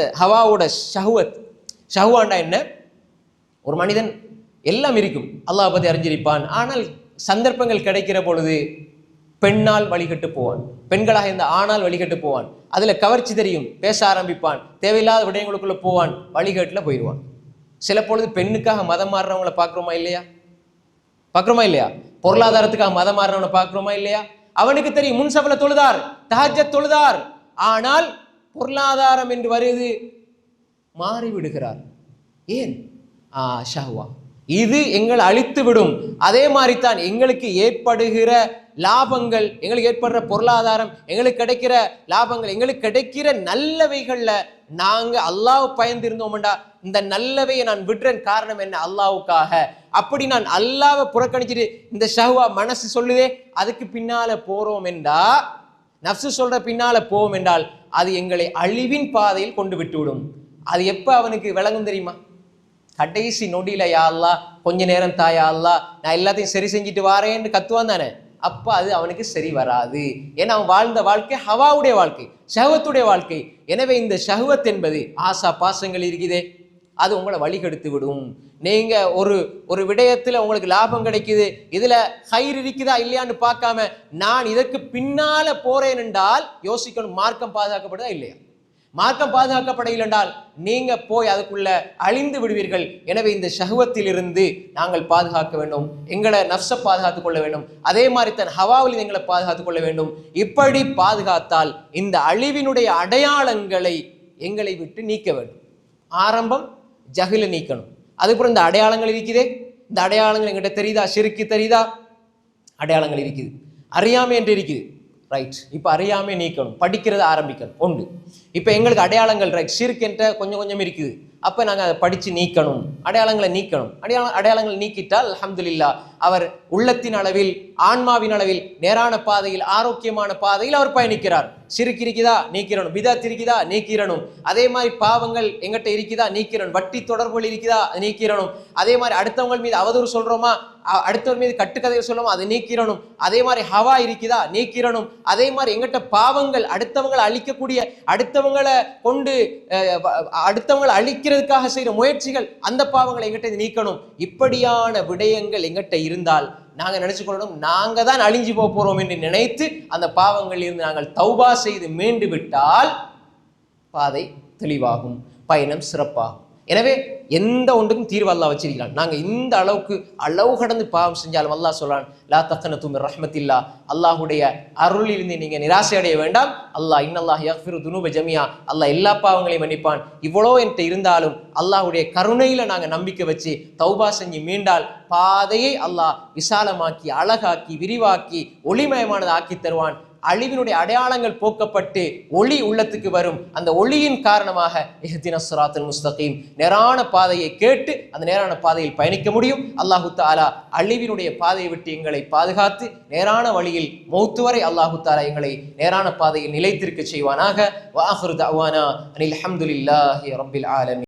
ஹவாவோட ஷஹுவத். ஷஹுவாண்டா என்ன? ஒரு மனிதன் எல்லாம் இருக்கும். அல்லாஹ் பற்றி அறிஞ்சிருப்பான். ஆனால் சந்தர்ப்பங்கள் கிடைக்கிற பொழுது பெண்ணால் வழிகட்டு போவான். பெண்களாக இருந்த ஆணால் வழிகட்டு போவான். அதுல கவர்ச்சி தெரியும். பேச ஆரம்பிப்பான். தேவையில்லாத விடயங்களுக்குள்ள போவான். வழிகட்டில் போயிடுவான். சில பொழுது பெண்ணுக்காக மதம் மாறுறவங்கள பார்க்குறோமா இல்லையா? பார்க்குறோமா இல்லையா? பொருளாதாரத்துக்காக மதம் மாறுறவனை பார்க்குறோமா இல்லையா? அவனுக்கு தெரியும் முன்சபல தொழுதார் தஹஜத் தொழுதார். ஆனால் பொருளாதாரம் என்று வருது. மாறிவிடுகிறார். ஏன்? ஆ ஷஹ்வா. இது எங்களை அழித்து விடும் அதே மாதிரி தான் எங்களுக்கு ஏற்படுகிற லாபங்கள் எங்களுக்கு ஏற்படுற பொருளாதாரம் எங்களுக்கு கிடைக்கிற லாபங்கள் எங்களுக்கு கிடைக்கிற நல்லவைகளில் நாங்கள் அல்லாஹ் பயந்திருந்தோம்டா. இந்த நல்லவையை நான் விடுறேன் காரணம் என்ன? அல்லாவுக்காக அப்படி நான் அல்லாவை புறக்கணிச்சிட்டு இந்த ஷஹ்வா மனசு சொல்லுதே அதுக்கு பின்னால போறோம் என்றா நப்சு சொல்ற பின்னால போவோம் என்றால் அது எங்களை அழிவின் பாதையில் கொண்டு விட்டுவிடும். அது எப்போ அவனுக்கு விளங்கும் தெரியுமா? கடைசி நொடியில யா கொஞ்ச நேரம் தாயா நான் எல்லாத்தையும் சரி செஞ்சுட்டு வாரேன்னு கத்துவான் தானே? அப்போ அது அவனுக்கு சரி வராது. ஏன்னா அவன் வாழ்ந்த வாழ்க்கை ஹவாவுடைய வாழ்க்கை ஷஹவத்துடைய வாழ்க்கை. எனவே இந்த ஷஹவத் என்பது ஆசா பாசங்கள் இருக்குதே அது உங்களை வழிகெடுத்து விடும். நீங்க ஒரு ஒரு விடயத்துல உங்களுக்கு லாபம் கிடைக்குது இதுல ஹைர் இருக்குதா இல்லையான்னு பார்க்காம நான் இதற்கு பின்னால போறேன் என்றால் யோசிக்கணும் மார்க்கம் பாதுகாக்கப்படுதா இல்லையா? மார்க்கம் பாதுகாக்கப்படவில்லை என்றால் நீங்க போய் அதுக்குள்ள அழிந்து விடுவீர்கள். எனவே இந்த சகுவத்திலிருந்து நாங்கள் பாதுகாக்க வேண்டும். எங்களை நப்ச பாதுகாத்துக் கொள்ள வேண்டும். அதே மாதிரி தன் ஹவாவில் எங்களை பாதுகாத்துக் கொள்ள வேண்டும். இப்படி பாதுகாத்தால் இந்த அழிவினுடைய அடையாளங்களை எங்களை விட்டு நீக்க வேண்டும். ஆரம்பம் ஜஹில நீக்கணும். அதுக்கப்புறம் இந்த அடையாளங்கள் இருக்குதே. இந்த அடையாளங்கள் எங்கிட்ட தெரியுதா? சிறுக்கு தெரியுதா? அடையாளங்கள் இருக்குது. அறியாமை என்று இருக்குது. ரைட் இப்போ அறியாமை நீக்கணும். படிக்கிறத ஆரம்பிக்கணும். உண்டு. இப்போ எங்களுக்கு அடையாளங்கள் ரைட் சிறுக்கென்ற கொஞ்சம் கொஞ்சம் இருக்குது. அப்போ நாங்கள் அதை படித்து நீக்கணும். அடையாளங்களை நீக்கணும். அடையாள அடையாளங்களை நீக்கிட்டால் அல்ஹம்துலில்லா அவர் உள்ளத்தின் அளவில் ஆன்மாவின் அளவில் நேரான பாதையில் ஆரோக்கியமான பாதையில் அவர் பயணிக்கிறார். சிறுக்கு இருக்குதா? நீக்கிறணும். பிதாத் இருக்குதா? நீக்கிறணும். அதே மாதிரி பாவங்கள் எங்கிட்ட இருக்குதா? நீக்கிறணும். வட்டி தொடர்புகள் இருக்குதா? நீக்கிறணும். அதே மாதிரி அடுத்தவங்க மீது அவதூறு சொல்கிறோமா அடுத்தவர் மீது கட்டுக்கதை சொல்லுவோம் அதை நீக்கிறணும். அதே மாதிரி ஹவா இருக்குதா? நீக்கிறணும். அதே மாதிரி எங்கிட்ட பாவங்கள் அடுத்தவங்களை அழிக்கக்கூடிய அடுத்தவங்களை கொண்டு அடுத்தவங்களை அழிக்கிற அழிக்கிறதுக்காக செய்கிற முயற்சிகள் அந்த பாவங்களை எங்கிட்ட நீக்கணும். இப்படியான விடயங்கள் எங்கிட்ட இருந்தால் நாங்க நினைச்சு கொள்ளணும் நாங்க தான் அழிஞ்சு போக போறோம் என்று நினைத்து அந்த பாவங்களில் இருந்து நாங்கள் தௌபா செய்து மீண்டு விட்டால் பாதை தெளிவாகும் பயணம் சிறப்பாகும். எனவே எந்த ஒன்றுக்கும் தீர்வு அல்லா வச்சிருக்கிறான். நாங்கள் இந்த அளவுக்கு அளவு கடந்து பாவம் செஞ்சாலும் அல்லாஹ் சொல்றான் லா தக்கன துமிர் ரஹ்மத்தில்லா. அல்லாஹுடைய அருளிலிருந்து நீங்கள் நிராசை அடைய வேண்டாம். அல்லாஹ் இன்னல்லாஹ் துனுப துனூப ஜமியா அல்லாஹ் எல்லா பாவங்களையும் மன்னிப்பான். இவ்வளோ என்கிட்ட இருந்தாலும் அல்லாஹுடைய கருணையில் நாங்கள் நம்பிக்கை வச்சு தௌபா செஞ்சு மீண்டால் பாதையை அல்லாஹ் விசாலமாக்கி அழகாக்கி விரிவாக்கி ஒளிமயமானதை ஆக்கி தருவான். அழிவினுடைய அடையாளங்கள் போக்கப்பட்டு ஒளி உள்ளத்துக்கு வரும். அந்த ஒளியின் காரணமாக எஹ்தின சுராத்தல் முஸ்தகீம் நேரான பாதையை கேட்டு அந்த நேரான பாதையில் பயணிக்க முடியும். அல்லாஹு தாலா அழிவினுடைய பாதையை விட்டு எங்களை பாதுகாத்து நேரான வழியில் மௌத்து வரை அல்லாஹு தாலா எங்களை நேரான பாதையில் நிலைத்திருக்க செய்வானாக. வாஹுர் தவானா அனில் அஹமதுல்லாஹி ரபில் ஆலமி